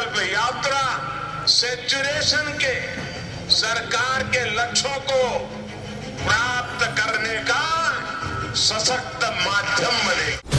संकल्प यात्रा सेचुरेशन के सरकार के लक्ष्यों को प्राप्त करने का सशक्त माध्यम बनेगा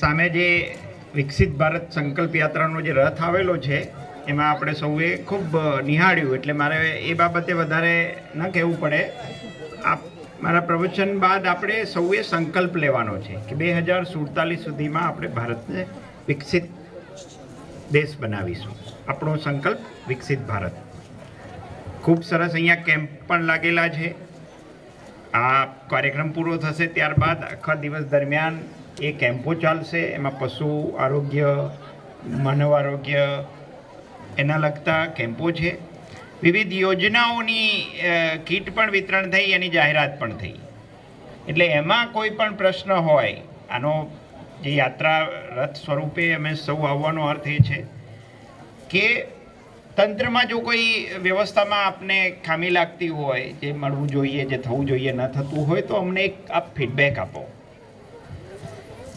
સામે જે વિકસિત ભારત સંકલ્પ યાત્રાનો જે રથ આવેલો છે, એમાં આપણે સૌએ ખૂબ નિહાળ્યું. એટલે મારે એ બાબતે વધારે ન કહેવું પડે. આ મારા પ્રવચન બાદ આપણે સૌએ સંકલ્પ લેવાનો છે કે બે હજાર સુડતાલીસ સુધીમાં આપણે ભારતને વિકસિત દેશ બનાવીશું. આપણો સંકલ્પ વિકસિત ભારત. ખૂબ સરસ અહીંયા કેમ્પ પણ લાગેલા છે. આ કાર્યક્રમ પૂરો થશે ત્યારબાદ આખા દિવસ દરમિયાન એ કેમ્પો ચાલશે. એમાં પશુ આરોગ્ય, માનવ આરોગ્ય, એના લગતા કેમ્પો છે. વિવિધ યોજનાઓની કીટ પણ વિતરણ થઈ, એની જાહેરાત પણ થઈ. એટલે એમાં કોઈ પણ પ્રશ્ન હોય, આનો જે યાત્રા રથ સ્વરૂપે અમે સૌ આવવાનો અર્થ એ છે કે તંત્રમાં જો કોઈ વ્યવસ્થામાં આપને ખામી લાગતી હોય, જે મળવું જોઈએ, જે થવું જોઈએ, ન થતું હોય, તો અમને એક આપ ફીડબેક આપો.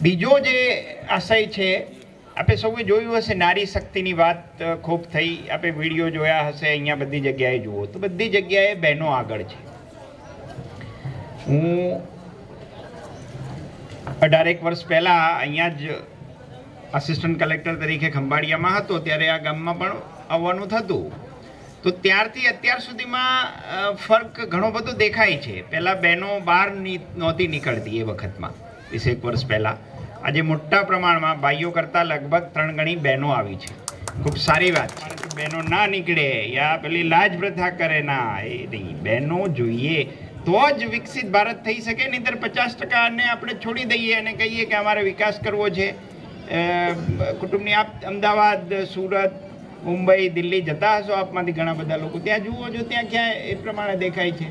બીજો જે આશય છે આપણે સૌએ જોયું હશે, નારી શક્તિની વાત ખૂબ થઈ. આપણે વીડિયો જોયા હશે, અહીંયા બધી જગ્યાએ જુઓ. તો બધી જગ્યાએ બહેનો આગળ છે. હું અઢારેક વર્ષ પહેલાં અહીંયા જ આસિસ્ટન્ટ કલેક્ટર તરીકે ખંભાળિયામાં હતો, ત્યારે આ ગામમાં પણ આવવાનું થતું. તો ત્યારથી અત્યાર સુધીમાં ફર્ક ઘણો બધો દેખાય છે. પહેલાં બહેનો બહાર નહોતી નીકળતી એ વખતમાં. વીસેક વર્ષ પહેલાં. આજે મોટા પ્રમાણમાં ભાઈઓ કરતાં લગભગ ત્રણ ગણી બહેનો આવી છે. ખૂબ સારી વાત છે. બહેનો ના નીકળે યા પેલી લાજ પ્રથા કરે ના, એ નહીં. બહેનો જોઈએ તો જ વિકસિત ભારત થઈ શકે નહીંતર પચાસ ટકાને આપણે છોડી દઈએ અને કહીએ કે અમારે વિકાસ કરવો છે. કુટુંબની આપ, અમદાવાદ, સુરત મુંબઈ, દિલ્હી જતા હશો આપમાંથી ઘણા બધા લોકો. ત્યાં જુઓ છો ત્યાં ક્યાં એ પ્રમાણે દેખાય છે.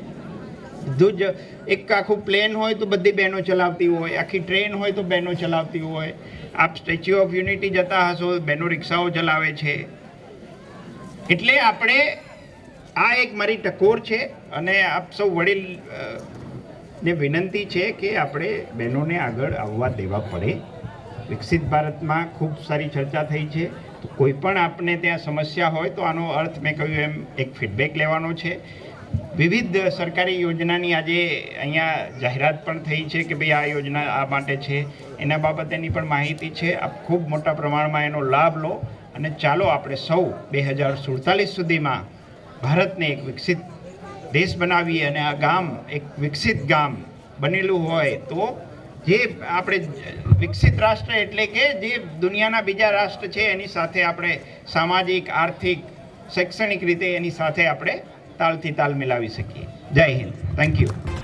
બધું જ એક આખું પ્લેન હોય તો બધી બહેનો ચલાવતી હોય, આખી ટ્રેન હોય તો બહેનો ચલાવતી હોય. આપ સ્ટેચ્યુ ઓફ યુનિટી જતા હશો, બહેનો રિક્ષાઓ ચલાવે છે. એટલે આપણે આ એક મારી ટકોર છે અને આપ સૌ વડીલ ને વિનંતી છે કે આપણે બહેનોને આગળ આવવા દેવા પડે. વિકસિત ભારતમાં ખૂબ સારી ચર્ચા થઈ છે. તો કોઈ પણ આપને ત્યાં સમસ્યા હોય તો આનો અર્થ મેં કહ્યું એમ એક ફીડબેક લેવાનો છે. વિવિધ સરકારી યોજનાની આજે અહીંયા જાહેરાત પણ થઈ છે કે ભાઈ આ યોજના આ માટે છે. એના બાબતેની પણ માહિતી છે. આપ ખૂબ મોટા પ્રમાણમાં એનો લાભ લો અને ચાલો આપણે સૌ બે હજાર સુડતાલીસ સુધીમાં ભારતને એક વિકસિત દેશ બનાવીએ અને આ ગામ એક વિકસિત ગામ બનેલું હોય તો જે આપણે વિકસિત રાષ્ટ્ર એટલે કે જે દુનિયાના બીજા રાષ્ટ્ર છે, એની સાથે આપણે સામાજિક, આર્થિક, શૈક્ષણિક રીતે એની સાથે આપણે તાલથી તાલ મિલાવી શકીએ. જય હિન્દ. Thank you